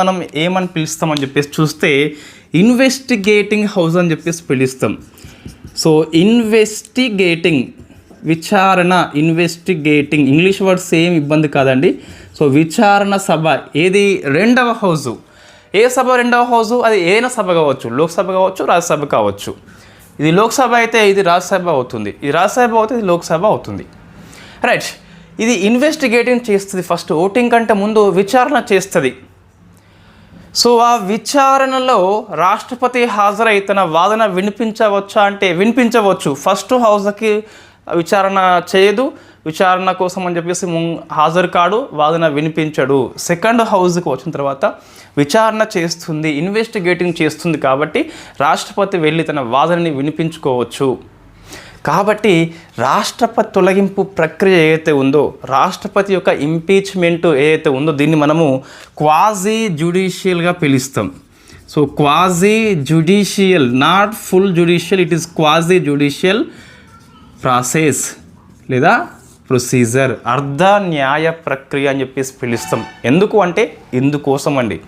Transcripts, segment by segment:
మనం ఏమని పిలుస్తామని చెప్పేసి చూస్తే ఇన్వెస్టిగేటింగ్ హౌస్ అని చెప్పేసి పిలుస్తాం. సో ఇన్వెస్టిగేటింగ్ విచారణ ఇన్వెస్టిగేటింగ్ ఇంగ్లీష్ వర్డ్స్ ఏం ఇబ్బంది కాదండి. సో విచారణ సభ ఏది? రెండవ హౌజు ఏ సభ రెండవ హౌజు అది ఏదైనా సభ కావచ్చు. లోక్సభ కావచ్చు రాజ్యసభ కావచ్చు. ఇది లోక్సభ అయితే ఇది రాజ్యసభ అవుతుంది. ఇది రాజ్యసభ అవుతుంది ఇది లోక్సభ అవుతుంది. రైట్ ఇది ఇన్వెస్టిగేటింగ్ చేస్తుంది ఫస్ట్ ఓటింగ్ కంటే ముందు విచారణ చేస్తుంది. సో ఆ విచారణలో రాష్ట్రపతి హాజరై తన వాదన వినిపించవచ్చా అంటే వినిపించవచ్చు. ఫస్ట్ హౌస్కి విచారణ చేయదు. విచారణ కోసం అని చెప్పేసి హాజరు కాడు వాదన వినిపించడు. సెకండ్ హౌస్కి వచ్చిన తర్వాత విచారణ చేస్తుంది ఇన్వెస్టిగేటింగ్ చేస్తుంది కాబట్టి రాష్ట్రపతి వెళ్ళి తన వాదనని వినిపించుకోవచ్చు. కాబట్టి రాష్ట్రపతి తొలగింపు ప్రక్రియ ఏదైతే ఉందో రాష్ట్రపతి యొక్క ఇంపీచ్మెంట్ ఏదైతే ఉందో దీన్ని మనము క్వాజీ జ్యుడిషియల్గా పిలుస్తాం. So quasi judicial not full judicial it is quasi judicial process లేదా ప్రొసీజర్ అర్ధ న్యాయ ప్రక్రియ అని చెప్పేసి పిలుస్తాం. ఎందుకు అంటే ఇందుకోసం అండి.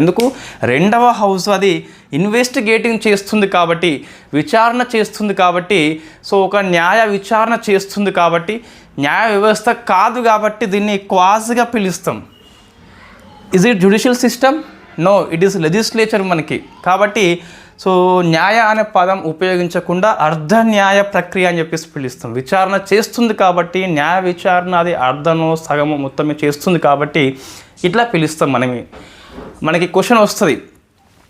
ఎందుకు? రెండవ హౌస్ అది ఇన్వెస్టిగేటింగ్ చేస్తుంది కాబట్టి విచారణ చేస్తుంది కాబట్టి సో ఒక న్యాయ విచారణ చేస్తుంది కాబట్టి న్యాయ వ్యవస్థ కాదు కాబట్టి దీన్ని క్వాజ్గా పిలుస్తాం. Is it judicial system no it is legislature మనకి. కాబట్టి సో న్యాయ అనే పదం ఉపయోగించకుండా అర్ధ న్యాయ ప్రక్రియ అని చెప్పేసి పిలుస్తాం. విచారణ చేస్తుంది కాబట్టి న్యాయ విచారణ అది అర్ధనో సగమో మొత్తమే చేస్తుంది కాబట్టి ఇట్లా పిలుస్తాం మనమే. మనకి క్వశ్చన్ వస్తుంది.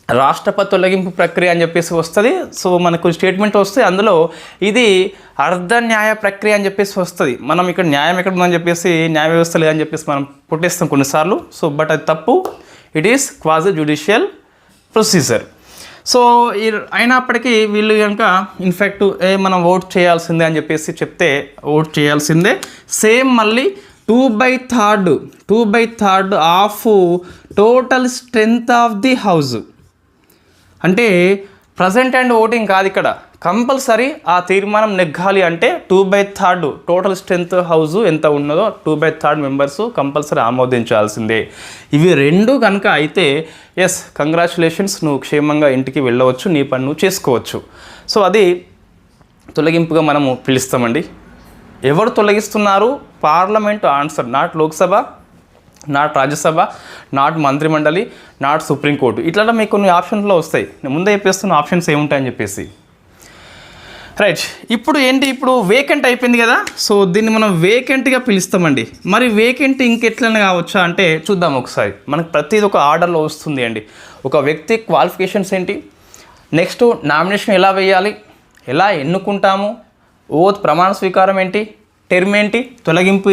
రాష్ట్రపతి తొలగింపు ప్రక్రియ అని చెప్పేసి వస్తుంది. సో మనకు స్టేట్మెంట్ వస్తే అందులో ఇది అర్ధ న్యాయ ప్రక్రియ అని చెప్పేసి వస్తుంది. మనం ఇక్కడ న్యాయం ఎక్కడ ఉందని చెప్పేసి న్యాయ వ్యవస్థ లేదని చెప్పేసి మనం పుట్టేస్తాం కొన్నిసార్లు. సో బట్ అది తప్పు. It is quasi judicial procedure so ఈ అయినప్పటికీ వీళ్ళు కనుక ఇన్ఫ్యాక్ట్ ఏ మనం ఓట్ చేయాల్సిందే అని చెప్పేసి చెప్తే ఓట్ చేయాల్సిందే. సేమ్ మళ్ళీ two by third two by third of total strength of the house. అంటే ప్రజెంట్ అండ్ ఓటింగ్ కాదు ఇక్కడ. కంపల్సరీ ఆ తీర్మానం నెగ్గాలి అంటే two by third total strength house ఎంత ఉన్నదో two by third members compulsory ఆమోదించాల్సిందే. ఇవి రెండు కనుక అయితే ఎస్ కంగ్రాచులేషన్స్ నువ్వు క్షేమంగా ఇంటికి వెళ్ళవచ్చు నీ పని నువ్వు చేసుకోవచ్చు. సో అది తొలగింపుగా మనము పిలుస్తామండి. ఎవరు తొలగిస్తున్నారు? Parliament answer not Lok Sabha not Rajya Sabha not మంత్రిమండలి నాట్ సుప్రీంకోర్టు. ఇట్లా మీకు కొన్ని ఆప్షన్స్లో వస్తాయి. నేను ముందే చెప్పేస్తున్న ఆప్షన్స్ ఏముంటాయని చెప్పేసి. రైట్. ఇప్పుడు ఏంటి? ఇప్పుడు వేకెంట్ అయిపోయింది కదా. సో దీన్ని మనం వేకెంట్గా పిలుస్తామండి. మరి వేకెంట్ ఇంకెట్లనే కావచ్చా అంటే చూద్దాం ఒకసారి. మనకు ప్రతిది ఒక ఆర్డర్లో వస్తుంది అండి. ఒక వ్యక్తి క్వాలిఫికేషన్స్ ఏంటి? నెక్స్ట్ నామినేషన్ ఎలా వేయాలి? ఎలా ఎన్నుకుంటాము? ఓత్ ప్రమాణ స్వీకారం ఏంటి? టెర్మ్ ఏంటి? తొలగింపు